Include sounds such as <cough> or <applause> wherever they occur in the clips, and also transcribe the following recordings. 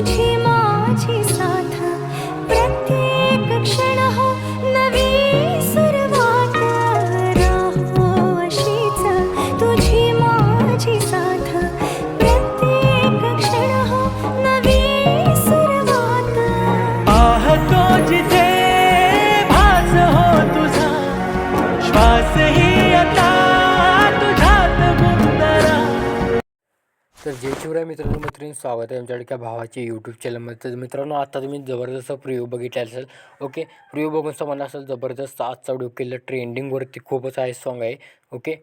तुझी माझी साथ. प्रत्येक क्षण हो नवी सुरुवात. राहो अशीच तुझी माझी साथ. प्रत्येक क्षण हो नवी सुरुवात. पाहतो जिथे भास हो तुझा श्वासही तर जय शिवराय मित्रांनो मैत्रिणी स्वागत आहे आमच्या अडक्या भावाचे यूट्यूब चॅनलमध्ये तर मित्रांनो आता तुम्ही जबरदस्त प्रिव्ह्यू बघितला असेल ओके प्रिव्ह्यू बघून समजला असेल जबरदस्त आजचा व्हिडिओ केलं ट्रेंडिंगवरती खूपच आहे सॉन्ग आहे ओके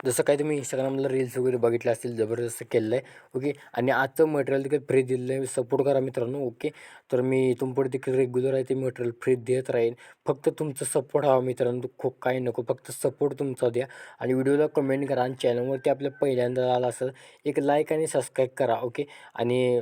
जसं काही तुम्ही इंस्टाग्रामला रील्स वगैरे बघितले असतील जबरदस्त केलेलं आहे ओके आणि आजचं मटेरियल देखील फ्री दिलेलं आहे सपोर्ट करा मित्रांनो ओके तर मी तुमपुढे पुढे देखील रेग्युलर आहे ते मटेरियल फ्री देत राहील फक्त तुमचं सपोर्ट हवा मित्रांनो खूप काही नको फक्त सपोर्ट तुमचा द्या. आणि व्हिडिओला कमेंट करा आणि चॅनलवरती आपल्या पहिल्यांदा आला असेल एक लाईक आणि सबस्क्राईब करा ओके आणि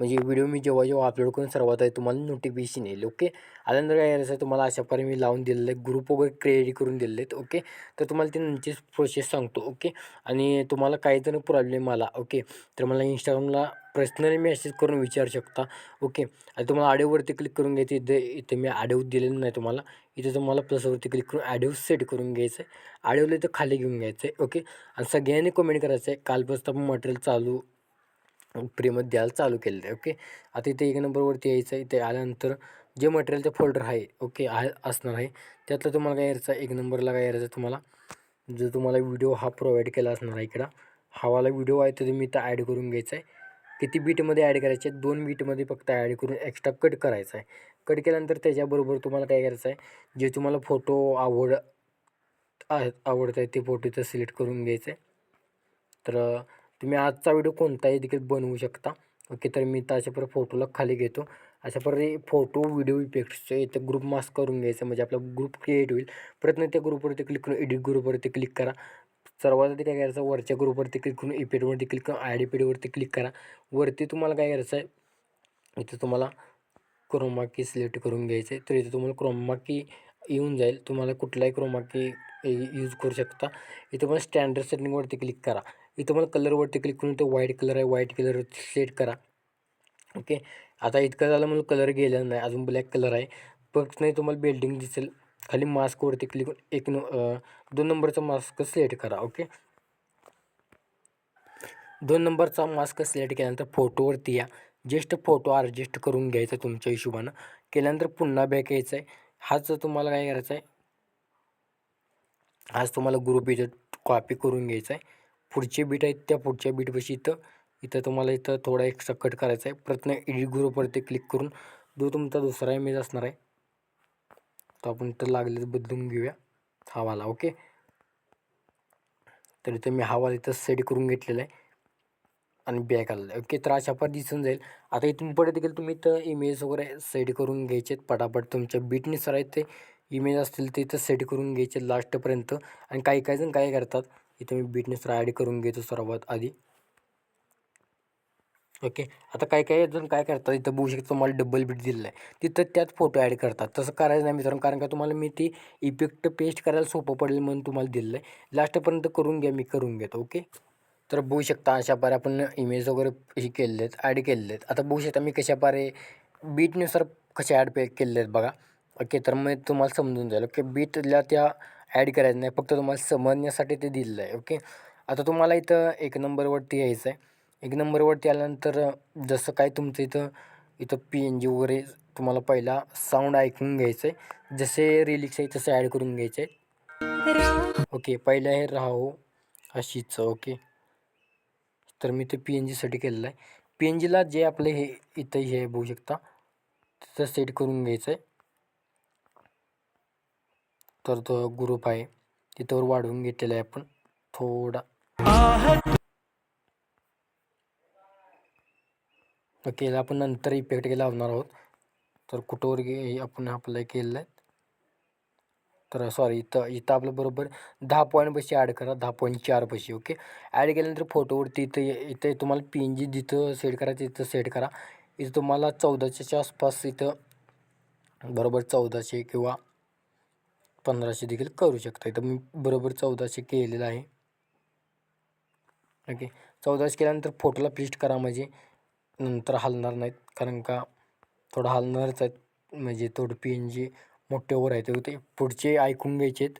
म्हणजे व्हिडिओ मी जेव्हा जेव्हा अपलोड करून सर्वात आहे तुम्हाला नोटिफिकेशन येईल ओके आल्यानंतर काय करायचं आहे तुम्हाला अशा प्रकारे मी लावून दिलेलं आहे ग्रुप वगैरे क्रिएट करून दिलेले आहेत ओके तर तुम्हाला ते नंतर प्रोसेस सांगतो ओके आणि तुम्हाला काही जण प्रॉब्लेम आला ओके तर मला इंस्टाग्रामला पर्सनली मेसेज करून विचारू शकता ओके आणि तुम्हाला आडिओवरती क्लिक करून घ्यायचं इथे इथे मी आडिओ दिलेलं नाही तुम्हाला. इथे तुम्हाला प्लसवरती क्लिक करून आडिओ सेट करून घ्यायचं आहे आडिओला इथं खाली घेऊन घ्यायचं आहे ओके आणि सगळ्यांनी कमेंट करायचं आहे कालपासून मटेरियल चालू फ्रीमध्ये द्यायला चालू केलेलं आहे ओके आता इथे एक नंबरवरती यायचं आहे इथे आल्यानंतर जे मटेरियलचे फोल्डर आहे ओके आहे असणार आहे त्यातलं तुम्हाला काय यायचं एक नंबरला काय यायचं तुम्हाला? जो तुम्हाला व्हिडिओ हा प्रोव्हाइड केला असणार आहे इकडं हवाला व्हिडिओ आहे तर तुम्ही इथं ॲड करून घ्यायचा आहे. किती बीटमध्ये ॲड करायचे आहेत? दोन बीटमध्ये फक्त ॲड करून एक्स्ट्रा कट करायचा आहे. कट केल्यानंतर त्याच्याबरोबर तुम्हाला काय करायचं आहे? जे तुम्हाला फोटो आवड आहे आवडत आहे ते फोटो इथं सिलेक्ट करून घ्यायचं आहे. तर तुम्ही आजचा व्हिडिओ कोणताही देखील बनवू शकता. ओके तर मी तर अशा प्रकारे फोटोला खाली घेतो. अशा प्रकारे फोटो व्हिडिओ इफेक्ट्सचे इथं ग्रुप मास्क करून घ्यायचं. म्हणजे आपला ग्रुप क्रिएट होईल. प्रयत्न त्या ग्रुपवरती क्लिक करून एडिट ग्रुपवरती क्लिक करा. सर्वात आधी काय करायचं वरच्या ग्रुपवरती क्लिक करून इफेक्टवरती क्लिक करून डी इफेक्टवरती क्लिक करा. वरती तुम्हाला काय करायचं आहे इथं तुम्हाला क्रोमाकी सिलेक्ट करून घ्यायचं आहे. तर इथे तुम्हाला क्रोमाकी येऊन जाईल. तुम्हाला कुठलाही क्रोमाकी यूज करू शकता. इथं पण स्टँडर्ड सेटिंगवरती क्लिक करा. इथं मला कलरवरती क्लिक करून तो व्हाईट कलर आहे व्हाईट कलर सेट करा. ओके आता इतकं झालं म्हणून कलर गेलेला नाही अजून ब्लॅक कलर आहे. फक्त नाही तुम्हाला बिल्डिंग दिसेल. खाली मास्कवरती क्लिक करून एक न दोन नंबरचा मास्क सिलेक्ट करा ओके दोन नंबरचा मास्क सिलेक्ट केल्यानंतर फोटोवरती या. जस्ट फोटो ॲडजस्ट करून घ्यायचा तुमच्या हिशोबानं. केल्यानंतर पुन्हा बॅक यायचं आहे. हाच तुम्हाला काय करायचं आहे आज तुम्हाला ग्रुप इथं कॉपी करून घ्यायचा आहे. पुढचे बीट आहेत त्या पुढच्या बीटपाशी इथं इथं तुम्हाला इथं थोडा एक्स्ट्रा कट करायचा आहे. प्रयत्न एडिट ग्रुपवरती क्लिक करून जो तुमचा दुसरा इमेज असणार आहे तो आपण इथं लागले बदलून घेऊया. हवाला ओके तर इथं मी हवाला इथं सेट करून घेतलेला आहे. आणि बॅक आलेलं आहे. ओके तर अशा पर दिसून जाईल. आता इथून पुढे देखील तुम्ही इथं इमेज वगैरे सेट करून घ्यायचे आहेत. पटापट तुमच्या बीटनुसार आहे ते इमेज असतील ते इथं सेट करून घ्यायचे लास्टपर्यंत आणि काही काही जण काय करतात इथं मी बीटनुसार ॲड करून घेतो सर्वात आधी. ओके आता काही काही जण काय करतात इथं बघू शकता तुम्हाला डबल बीट दिलेलं आहे तिथं त्यात फोटो ॲड करतात. तसं करायचं नाही मित्रांनो कारण का तुम्हाला मी ती इफेक्ट पेस्ट करायला सोपं पडेल म्हणून तुम्हाला दिलेलं आहे लास्टपर्यंत करून घ्या मी करून घेतो ओके तर बघू शकता अशा पारे आपण इमेज वगैरे हे केलेले आहेत ॲड केलेले आहेत आता बघू शकता मी कशाप्रकारे बीटनुसार कसे ॲड पे केलेले आहेत बघा. ओके तर मग तुम्हाला समजून जाईल. ओके बीटला त्या ॲड करायचं नाही. फक्त तुम्हाला समजण्यासाठी ते दिलेलं आहे. ओके आता तुम्हाला इथं एक नंबरवरती यायचं आहे. एक नंबरवरती आल्यानंतर जसं काय तुमचं इथं इथं पी एन जी वगैरे तुम्हाला पहिला साऊंड ऐकून घ्यायचं आहे. जसे रिलिक्स आहे तसे ॲड करून घ्यायचे आहे ओके पहिलं आहे राहो अशीच. ओके तर मी ते पी एन जीसाठी केलेलं आहे. पी एन जीला जे आपलं हे इथं हे बघू शकता. तिथं सेट करून घ्यायचं आहे. तर तो ग्रुप आहे. तिथंवर वाढवून घेतलेला आहे आपण. थोडा. ओके याला आपण नंतर इफेक्ट लावणार आहोत. तर कुठंवर गे आपण अप्लाय केलेलं आहे तर सॉरी इथं इथं आपलं बरोबर दहा पॉईंट पैसे ॲड करा. दहा पॉईंट चार पैसे ओके ॲड केल्यानंतर फोटोवरती इथं इथं तुम्हाला पी एन जी जिथं सेट करायचं तिथं सेट करा. इथं तुम्हाला चौदाशेच्या आसपास इथं बरोबर चौदाशे किंवा पंधराशे देखील करू शकता. इथं मी बरोबर चौदाशे केलेलं आहे. ओके. चौदाशे केल्यानंतर फोटोला पेस्ट करा म्हणजे नंतर हलणार नाहीत. कारण का थोडं हलणारच आहेत. म्हणजे थोडं पी एन जी ओवर आहे ते पुढचे ऐकून घ्यायचे आहेत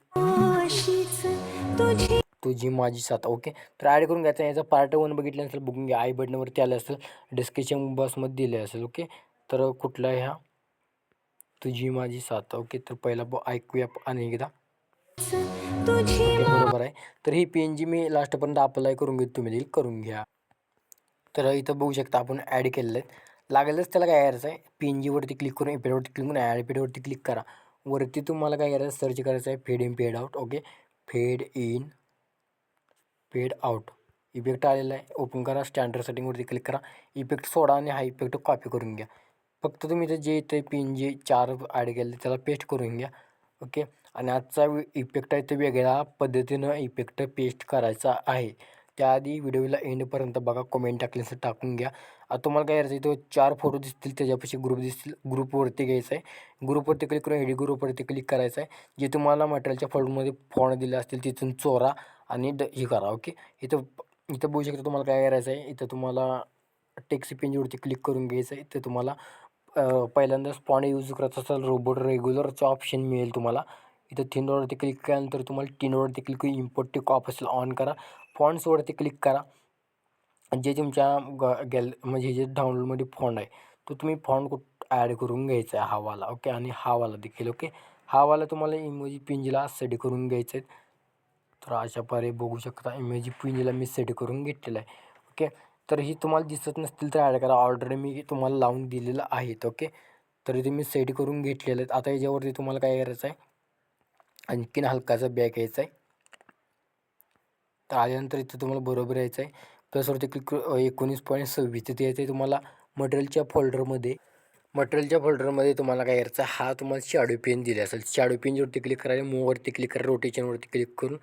तुझी माझी साथ. ओके. तर ॲड करून घ्यायचं याचा पार्ट वन बघितलं नसेल बघून घ्या. आय बटनावरती आलं असेल डिस्क्रिप्शन बॉक्समध्ये दिले असेल. ओके. तर कुठला ह्या तुझी माझी साथ ओके? तर पहिला ब ऐकूया आणि एकदा. बरोबर आहे. तर ही पी एन जी मी लास्टपर्यंत अप्लाय करून घेतो तुम्ही देखील करून घ्या. तर इथं बघू शकता आपण ॲड केलेलं आहे लागेलच त्याला काय करायचं आहे? पी एन जीवरती क्लिक करून एपेडवरती क्लिक करून ॲड एपेडवरती क्लिक करा. वरती तुम्हाला काय करायचं सर्च करायचं आहे fade in fade out okay? Fade in fade out effect आलेला आहे. ओपन करा स्टँडर्ड सेटिंगवरती क्लिक करा. इफेक्ट सोडा आणि हा इफेक्ट कॉपी करून घ्या. फक्त तुम्ही इथं जे इथे पिन जे चार ॲड केले त्याला पेस्ट करून घ्या ओके आणि आजचा इफेक्ट आहे ते वेगळ्या पद्धतीनं इफेक्ट पेस्ट करायचा आहे. त्याआधी व्हिडिओला एंडपर्यंत बघा कमेंट टाकल्याचं टाकून घ्या. आता तुम्हाला काय करायचं इथं चार फोटो दिसतील त्याच्यापाशी ग्रुप दिसतील ग्रुपवरती घ्यायचं आहे. ग्रुपवरती क्लिक करून एडी ग्रुपवरती क्लिक करायचं आहे. जे तुम्हाला मटेरियलच्या फोल्डरमध्ये फॉन्ट दिले असतील तिथून चोरा आणि ड हे करा ओके इथं इथं बघू शकता तुम्हाला काय करायचं आहे इथं तुम्हाला टेक्सी पेंजवरती क्लिक करून घ्यायचं आहे इथं तुम्हाला पहिल्यांदा स्पॉन यूज करत असाल रोबोट रेग्युलरचं ऑप्शन मिळेल तुम्हाला. इथं थिनवरती क्लिक केल्यानंतर तुम्हाला टीनवरती क्लिक करून इम्पोर्ट टिक असेल ऑन करा. फॉन्ट्सवरती क्लिक करा. जे तुमच्या ग गॅल म्हणजे जे डाउनलोडमध्ये फॉन्ट आहे तो तुम्ही फॉन्ट कुठ ॲड करून घ्यायचा आहे हावाला ओके आणि हावाला देखील ओके हावाला तुम्हाला इमोजी पिंजला सेट करून घ्यायचं आहे. तर अशा प्रकारे बघू शकता इमेजी पिंजला मी सेट करून घेतलेला आहे ओके तर ही तुम्हाला दिसत नसतील तर ॲड करा. ऑलरेडी मी तुम्हाला लावून दिलेलं आहेत ओके? तरी तुम्ही सेट करून घेतलेलं आहेत. आता याच्यावरती तुम्हाला काय करायचं आहे? आणखीन हलकाचा बॅग यायचा आहे. तर आल्यानंतर इथं तुम्हाला बरोबर यायचं आहे. प्लसवरती क्लिक एकोणीस पॉईंट सव्वीस. तिथे यायचं आहे तुम्हाला मटेरियलच्या फोल्डरमध्ये मटेरियलच्या फोल्डरमध्ये तुम्हाला काय करायचं आहे, हा तुम्हाला शॅडो पेन दिले असेल. शॅडो पेनवरती क्लिक करायला मूववरती क्लिक करा रोटेशनवरती क्लिक करून.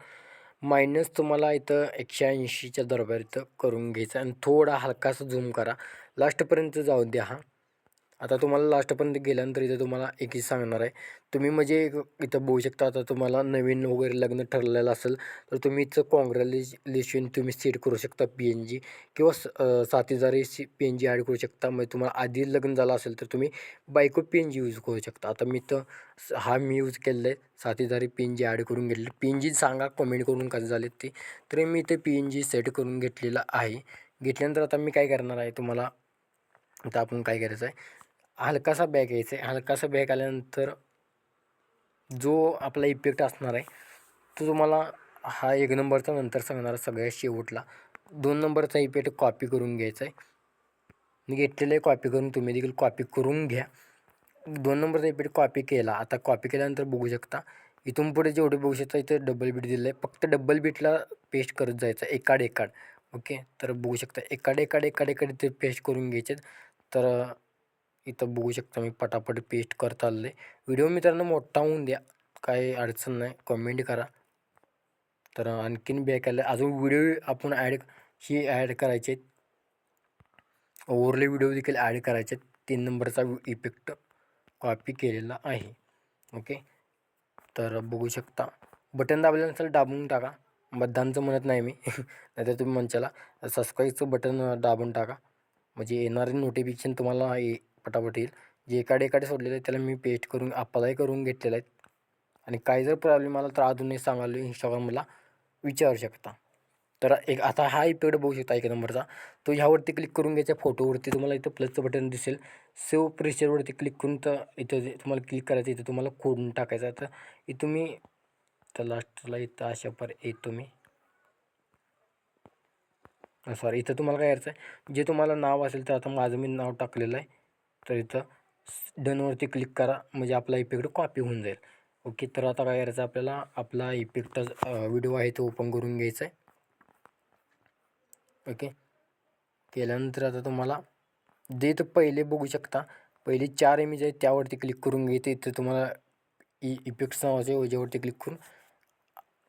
मायनस तुम्हाला इथं एकशे ऐंशीच्या दरबार इथं करून घ्यायचं. आणि थोडा हलकासा झूम करा. लास्टपर्यंत जाऊ द्या हा. आता तुम्हाला लास्टपर्यंत गेल्यानंतर इथं तुम्हाला एकच सांगणार आहे. तुम्ही म्हणजे एक- इथं बघू शकता आता तुम्हाला नवीन वगैरे लग्न ठरलेलं असेल तर तुम्ही इथं कॉंग्रॅच्युलेशन तुम्ही सेट करू शकता पी एन जी किंवा साथीदारी C P N G add करू शकता. म्हणजे तुम्हाला आधी लग्न झालं असेल तर तुम्ही बायको पी एन जी यूज करू शकता. आता मी तर हा मी यूज केलेला आहे साथीदारी पी एन जी ॲड करून घेतले पी एन जी सांगा कमेंट करून कसं झाले ते. तर मी इथे पी एन जी सेट करून घेतलेलं आहे. घेतल्यानंतर आता मी काय करणार आहे तुम्हाला आता आपण काय करायचं आहे हलकासा बॅग यायचा आहे. हलकासा बॅग आल्यानंतर जो आपला इफेक्ट असणार आहे तो तुम्हाला हा एक नंबरचा नंतर सांगणार सगळ्या सगळ्यात शेवटला. दोन नंबरचा इफेक्ट कॉपी करून घ्यायचा आहे. मी घेतलेलं आहे कॉपी करून तुम्ही देखील कॉपी करून घ्या. दोन नंबरचा इफेक्ट कॉपी केला. आता कॉपी केल्यानंतर बघू शकता इथून पुढे जेवढे बघू शकता इथं डबल बीट दिलं आहे फक्त डबल बीटला पेस्ट करत जायचं एकाड एकाड ओके तर बघू शकता एकाड एकाड एकाड एकाड ते पेस्ट करून घ्यायचे तर इथं बघू शकता मी पटापट पेस्ट करत आलेलं आहे व्हिडिओ मित्रांनो मोठा होऊन द्या. काही अडचण नाही. कमेंट करा. तर आणखीन बॅक आलं अजून व्हिडिओ आपण ॲड ही ॲड करायचे आहेत. ओवरले व्हिडिओ देखील ॲड करायचे आहेत. तीन नंबरचा इफेक्ट कॉपी केलेला आहे. ओके तर बघू शकता. बटन दाबल्यानंतर दाबून टाका. मतदानचं म्हणत नाही मी. <laughs> नाहीतर तुम्ही मंचाला सबस्क्राईबचं बटन दाबून टाका. म्हणजे येणारे नोटिफिकेशन तुम्हाला पटापट येईल. जे एकाडे एकाडे सोडलेलं आहे त्याला मी पेस्ट करून अप्लाय करून घेतलेलं आहे आणि काही जर प्रॉब्लेम आला तर अजूनही सांगायला इंस्टाग्रामला विचारू शकता. तर एक आता हा इफेक्ट बघू शकता एक नंबरचा. तो ह्यावरती क्लिक करून घ्यायचा फोटोवरती तुम्हाला इथं प्लसचं बटन दिसेल. सेव्ह प्रेशरवरती क्लिक करून तर इथं जे तुम्हाला क्लिक करायचं इथं तुम्हाला कोडून टाकायचा तर इथं मी तर लास्टला इथं अशा पर येतो मी. सॉरी इथं तुम्हाला काय करायचं आहे? जे तुम्हाला नाव असेल तर आता माझं मी नाव टाकलेलं आहे. तर इथं डनवरती क्लिक करा. म्हणजे आपला इफेक्ट कॉपी होऊन जाईल. ओके तर आता काय करायचं आपल्याला? आपला इफेक्ट व्हिडिओ आहे तो ओपन करून घ्यायचा आहे. ओके केल्यानंतर आता तुम्हाला जे तर पहिले बघू शकता पहिले चार इमेज आहेत त्यावरती क्लिक करून घ्यायचे इथं तुम्हाला e, इ इफेक्ट्स नावाचे याच्यावरती क्लिक करून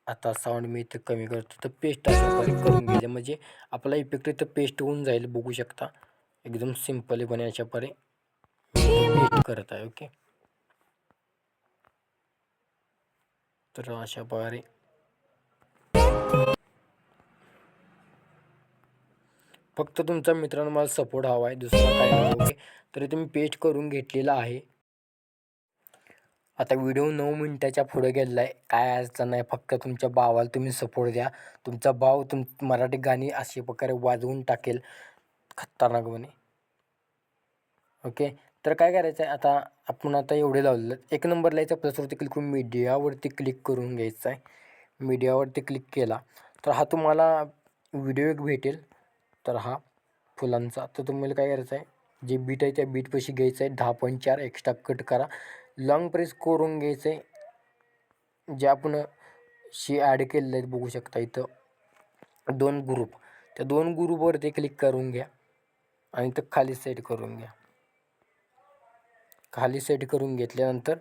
आता साऊंड मी इथं कमी करतो. तर पेस्ट असं करून घ्यायचं. म्हणजे आपला इफेक्ट इथं पेस्ट होऊन जाईल बघू शकता. एकदम सिम्पलीपणे अशा प्रकारे. पेस्ट करत आहे ओके तर अशा प्रकारे. फक्त तुमचा मित्रांनो मला सपोर्ट हवा आहे दुसरा काय ओके तरी तुम्ही पेस्ट करून घेतलेला आहे. आता व्हिडिओ नऊ मिनटाच्या पुढे गेलेला आहे काय अडचण नाही फक्त तुमच्या भावाला तुम्ही सपोर्ट द्या. तुमचा भाव तुम मराठी गाणी अशा प्रकारे वाजवून टाकेल खतरनाकपणे. ओके तर काय करायचं आहे आता आपण आता एवढे लावलेलं एक नंबर लिहायचा प्लसवरती क्लिक करून मीडियावरती क्लिक करून घ्यायचं आहे मीडियावरती क्लिक केला तर हा तुम्हाला व्हिडिओ एक भेटेल. तर हा फुलांचा. तर तुम्हाला काय करायचं आहे जे बीट आहे त्या बीटपाशी घ्यायचं आहे दहा पॉईंट चार एक्स्ट्रा कट करा. लॉंग प्रेस करून घ्यायचं आहे जे आपण शी ॲड केलेलं आहे बघू शकता इथं. दोन ग्रुप त्या दोन ग्रुपवरती क्लिक करून घ्या. आणि तर खाली सेट करून घ्या. खाली सेट करून घेतल्यानंतर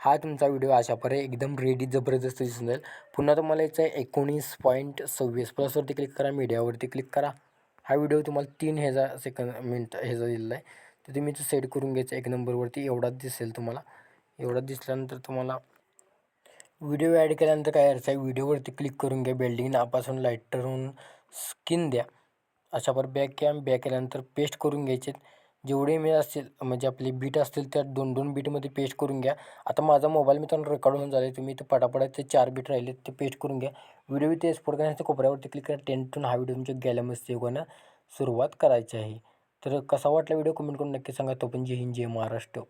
हा तुमचा व्हिडिओ अशा प्रकारे एकदम रेडी जबरदस्त दिसून जाईल. पुन्हा तुम्हाला याचं एकोणीस पॉईंट सव्वीस प्लसवरती क्लिक करा मीडियावरती क्लिक करा. हा व्हिडिओ तुम्हाला तीन ह्याचा सेकंद मिनट ह्याचा दिलेला आहे. तर तुम्ही तो सेट करून घ्यायचा एक नंबरवरती एवढाच दिसेल तुम्हाला. एवढाच दिसल्यानंतर तुम्हाला व्हिडिओ ॲड केल्यानंतर काय अर्थ आहे? व्हिडिओवरती क्लिक करून घ्या बिल्डिंग नापासून लाईटरहून स्किन द्या. अशा पर बॅक घ्या बॅक केल्यानंतर पेस्ट करून घ्यायचे. जेवढे इमेज असतील म्हणजे आपले बीट असतील त्या दोन दोन बीटमध्ये पेस्ट करून घ्या. आता माझा मोबाईल मित्रांनो रेकॉर्ड होऊन झाला आहे तुम्ही ते पटापटा ते चार बीट राहिले ते पेस्ट करून घ्या. व्हिडिओ ते एक्सपोर्ट करण्यासाठी कोपऱ्यावरती क्लिक करा. टेंटून हा व्हिडिओ तुमच्या गॅलरीमध्ये सेव्ह करणं सुरुवात करायची आहे. तर कसा वाटला व्हिडिओ कमेंट करून नक्की सांगा. तो पण जय हिंद जय महाराष्ट्र.